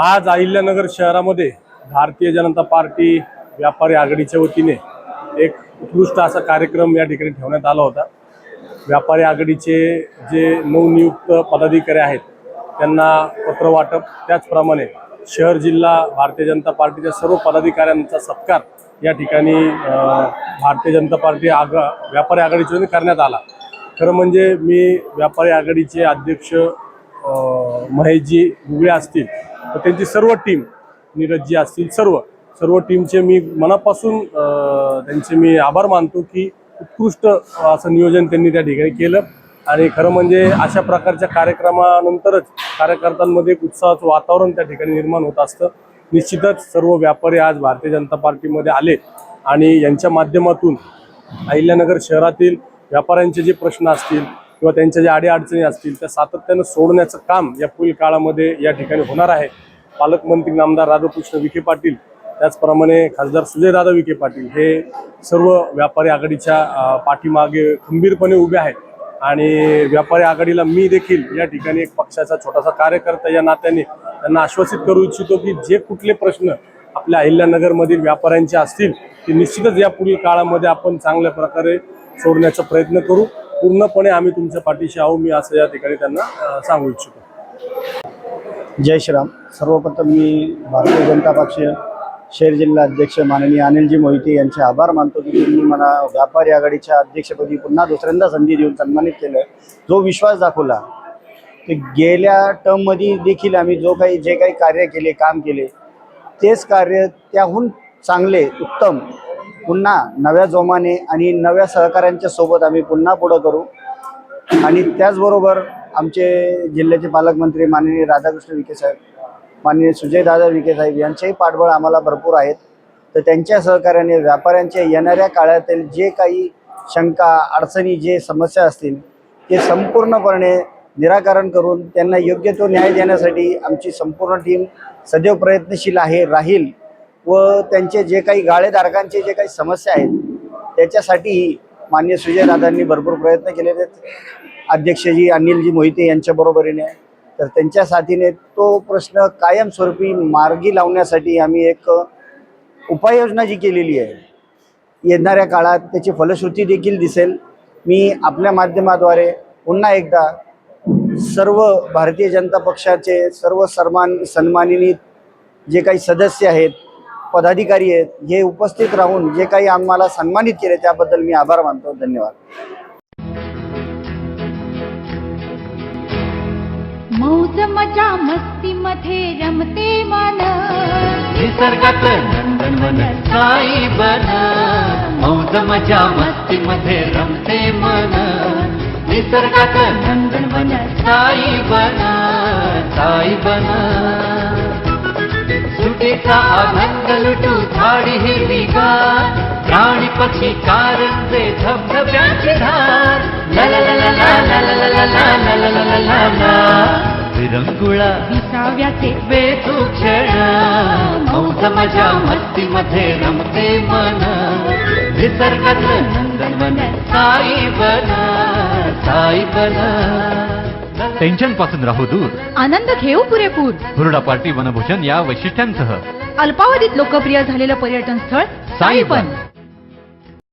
आज अहिल्यानगर शहरामध्ये भारतीय जनता पार्टी व्यापारी आघाडीच्या वतीने एक उत्कृष्ट असा कार्यक्रम या ठिकाणी ठेवण्यात आला होता. व्यापारी आघाडीचे जे नवनियुक्त पदाधिकारी आहेत त्यांना पत्र वाटप त्याचप्रमाणे शहर जिल्हा भारतीय जनता पार्टीच्या सर्व पदाधिकाऱ्यांचा सत्कार या ठिकाणी भारतीय जनता पार्टी आघा व्यापारी आघाडीच्या करण्यात आला. खरं म्हणजे मी व्यापारी आघाडीचे अध्यक्ष महेशजी गुगळे असतील तर त्यांची सर्व टीम नीरजजी असतील सर्व सर्व टीमचे मी मनापासून त्यांचे मी आभार मानतो की उत्कृष्ट असं नियोजन त्यांनी त्या ठिकाणी केलं. आणि खरं म्हणजे अशा प्रकारच्या कार्यक्रमानंतरच कार्यकर्त्यांमध्ये एक उत्साहाचं वातावरण त्या ठिकाणी निर्माण होत असतं. निश्चितच सर्व व्यापारी आज भारतीय जनता पार्टीमध्ये आले आणि यांच्या माध्यमातून अहिल्यानगर शहरातील व्यापाऱ्यांचे जे प्रश्न असतील किंवा त्यांच्या ज्या अडीअडचणी असतील त्या सातत्यानं सोडण्याचं काम या पुढील काळामध्ये या ठिकाणी होणार आहे. पालकमंत्री नामदार राधाकृष्ण विखे पाटील त्याचप्रमाणे खासदार सुजयदादा विखे पाटील हे सर्व व्यापारी आघाडीच्या पाठीमागे खंबीरपणे उभे आहेत. आणि व्यापारी आघाडीला मी देखील या ठिकाणी एक पक्षाचा छोटासा कार्यकर्ता या नात्याने त्यांना आश्वासित करू इच्छितो की जे कुठले प्रश्न आपल्या अहिल्यानगरमधील व्यापाऱ्यांचे असतील ते निश्चितच या पुढील काळामध्ये आपण चांगल्या प्रकारे सोडण्याचा प्रयत्न करू. पूर्णपणे आम्ही तुमच्या पाठीशी आहो मी असं या ठिकाणी त्यांना सांगू इच्छितो. जय श्रीराम. सर्वप्रथम मी भारतीय जनता पक्ष शहर जिल्हा अध्यक्ष माननीय अनिलजी मोहिते यांचे आभार मानतो की त्यांनी मला व्यापारी आघाडीच्या अध्यक्षपदी पुन्हा दुसऱ्यांदा संधी देऊन सन्मानित केलं. जो विश्वास दाखवला की गेल्या टर्ममध्ये देखील आम्ही जो काही जे काही कार्य केले काम केले तेच कार्य त्याहून चांगले उत्तम पुन्हा नव्या जोमाने आणि नव्या सहकाऱ्यांच्या सोबत आम्ही पुन्हा पुढं करू. आणि त्याचबरोबर आमचे जिल्ह्याचे पालकमंत्री माननीय राधाकृष्ण विखे साहेब माननीय सुजयदादा विखे साहेब यांचेही पाठबळ आम्हाला भरपूर आहेत. तर त्यांच्या सहकार्याने व्यापाऱ्यांच्या येणाऱ्या काळातील जे काही शंका अडचणी जे समस्या असतील ते संपूर्णपणे निराकरण करून त्यांना योग्य तो न्याय देण्यासाठी आमची संपूर्ण टीम सदैव प्रयत्नशील आहे राहील. व त्यांचे जे काही गाळेधारकांचे जे काही समस्या आहेत त्याच्यासाठी मान्य सुजयदादांनी भरपूर प्रयत्न केलेले आहेत. अध्यक्षजी अनिलजी मोहिते यांच्या बरोबरीने. तर त्यांच्या साथीने तो प्रश्न कायमस्वरूपी मार्गी लावण्यासाठी आम्ही एक उपाययोजना जी केलेली आहे. येणाऱ्या काळात त्याची फलश्रुती देखील दिसेल. मी आपल्या माध्यमाद्वारे पुन्हा एकदा सर्व भारतीय जनता पक्षाचे सर्व सन्मान सन्मानित जे काही सदस्य आहेत पदाधिकारी आहेत हे उपस्थित राहून जे काही आम्हाला सन्मानित केले त्याबद्दल मी आभार मानतो. धन्यवाद. मौज मजा मस्ती मध्ये रमते मन. निसर्गात नंदनवन साई बन? मौज मजा मस्ती मध्ये रमते मन. निसर्गात नंदनवन साई बन? साई बन? सुटीचा आनंद लुटू झाडी हिरवीगार प्राणी पक्षी कारंजे धबधब्याची धार ला ला ला ला ला ला ला ला ला ला ला ला ला ला विरंगुळा विसाव्याचे बेतू क्षण मौज मजा मस्ती मध्ये रमते मन निसर्गात नंदनवन साई बन साई बन टेन्शनपासून राहू दूर. आनंद घेऊ पुरेपूर. हुरडा पार्टी वनभूषण या वैशिष्ट्यांसह. अल्पावधीत लोकप्रिय झालेलं पर्यटन स्थळ साईबन